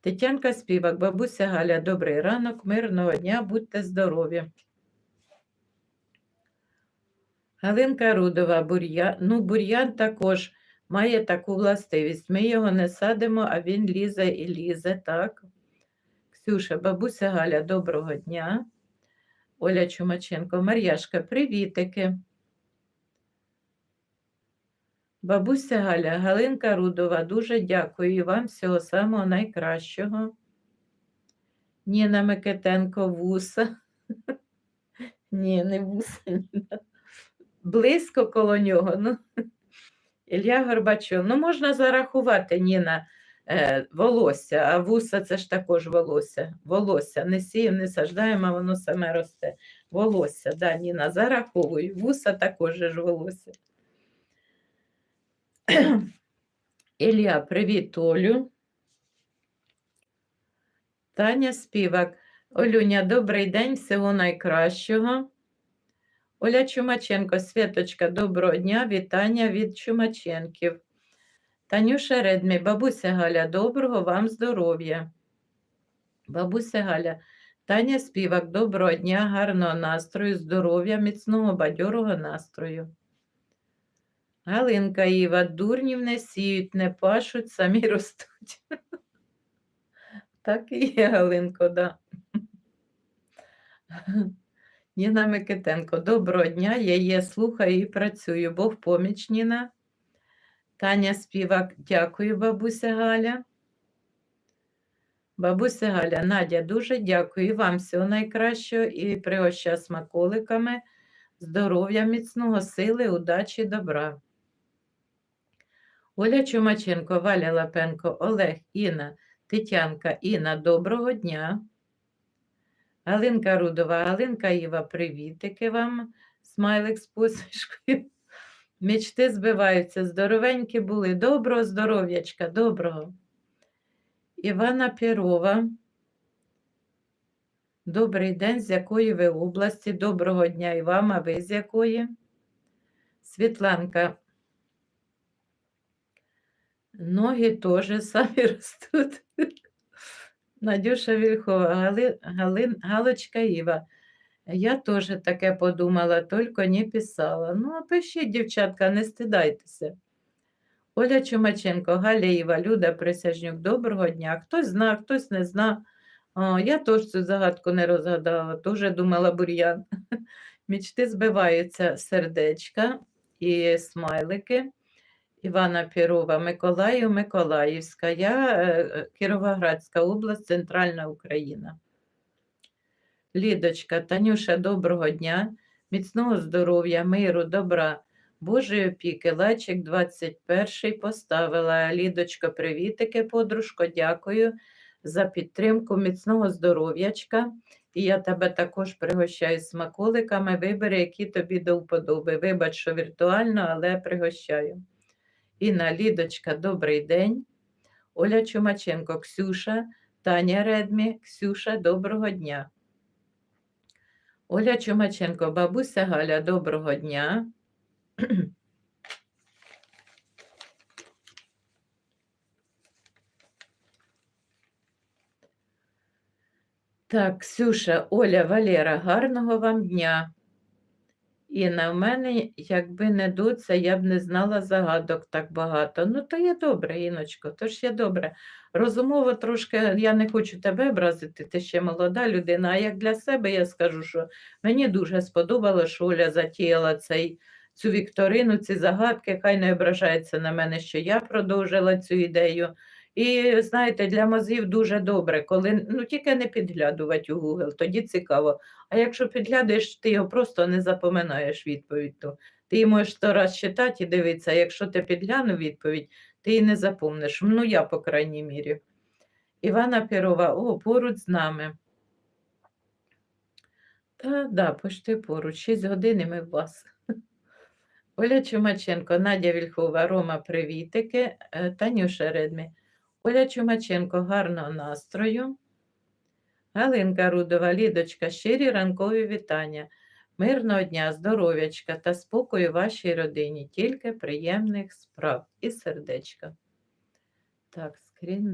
Тетянка Співак, бабуся Галя, добрий ранок, мирного дня, будьте здорові. Галинка Рудова, бур'ян. Ну, бур'ян також має таку властивість. Ми його не садимо, а він лізе і лізе, так. Ксюша, бабуся Галя, доброго дня. Оля Чумаченко, Мар'яшка, привітики. Бабуся Галя, Галинка Рудова, дуже дякую вам всього самого найкращого. Ніна Микитенко, вуса. Ні, не вуса. Ніна. Близько коло нього. Ну. Ілля Горбачов. Ну, можна зарахувати, Ніна, е, волосся, а вуса це ж також волосся. Волосся. Не сіємо, не саждаємо, а воно саме росте. Волосся, да, Ніна, зараховую. Вуса також ж волосся. Ілля, привіт, Олю. Таня Співак. Олюня, добрий день, всього найкращого. Оля Чумаченко, Святочка, доброго дня, вітання від Чумаченків. Танюша Редмі, бабуся Галя, доброго вам здоров'я. Бабуся Галя, Таня Співак, доброго дня, гарного настрою, здоров'я, міцного бадьорого настрою. Галинка Іва, дурнів не сіють, не пашуть, самі ростуть. Так і є, Галинко, да. Ніна Микитенко, доброго дня, я є, слухаю і працюю. Бог поміч, Ніна. Таня Співак, дякую, бабуся Галя. Бабуся Галя, Надя, дуже дякую вам всього найкращого і пригоща смаколиками, здоров'я, міцного, сили, удачі, добра. Оля Чумаченко, Валя Лапенко, Олег, Інна, Тетянка, Інна, доброго дня. Галинка Рудова, Галинка Іва, привітики вам, смайлик з посмішкою. Мечти збиваються, здоровенькі були. Доброго здоров'ячка, доброго. Івана Пірова. Добрий день, з якої ви області? Доброго дня і вам, а ви з якої? Світланка. Ноги теж самі ростуть. Надюша Вільхова, Гали, Галин, Галочка Іва. Я теж таке подумала, тільки не писала. Ну, а пишіть, дівчатка, не стидайтеся. Оля Чумаченко, Галя Іва, Люда Присяжнюк, доброго дня. Хтось зна, хтось не зна. О, я теж цю загадку не розгадала, теж думала бур'ян. Мічти збиваються сердечка і смайлики. Івана Пірова, Миколаїв, Миколаївська, я е, Кіровоградська область, Центральна Україна. Лідочка, Танюша, доброго дня, міцного здоров'я, миру, добра, Божої опіки, лечик 21 поставила. Лідочка, привітики, подружко, дякую за підтримку, міцного здоров'ячка. І я тебе також пригощаю смаколиками. Вибери, які тобі до вподоби. Вибач, що віртуально, але пригощаю. Інна Лідочка, добрий день. Оля Чумаченко, Ксюша, Таня Редмі, Ксюша, доброго дня. Оля Чумаченко, бабуся Галя, доброго дня. Так, Ксюша, Оля, Валера, гарного вам дня. Інна, в мене, якби не доця, я б не знала загадок так багато. Ну, то є добре, Іночко, то ж є добре. Розумово трошки, я не хочу тебе образити, ти ще молода людина, а як для себе я скажу, що мені дуже сподобалося, що Оля затіяла цей, цю вікторину, ці загадки, хай не ображається на мене, що я продовжила цю ідею. І знаєте, для мозгів дуже добре, коли ну тільки не підглядувати у Google, тоді цікаво. А якщо підглядаєш, ти його просто не запоминаєш відповідь. То ти її можеш сто раз читати і дивитися, а якщо ти підглянув відповідь, ти її не запомниш. Ну, я, по крайній мірі. Івана Пірова, о, поруч з нами. Та да, почти поруч, 6 годин і ми в вас. Оля Чумаченко, Надя Вільхова, Рома, привітики, е, Танюша Редмі. Оля Чумаченко, гарного настрою. Галинка Рудова, Лідочка, щирі ранкові вітання. Мирного дня, здоров'ячка та спокою вашій родині, тільки приємних справ і сердечка. Так, скрін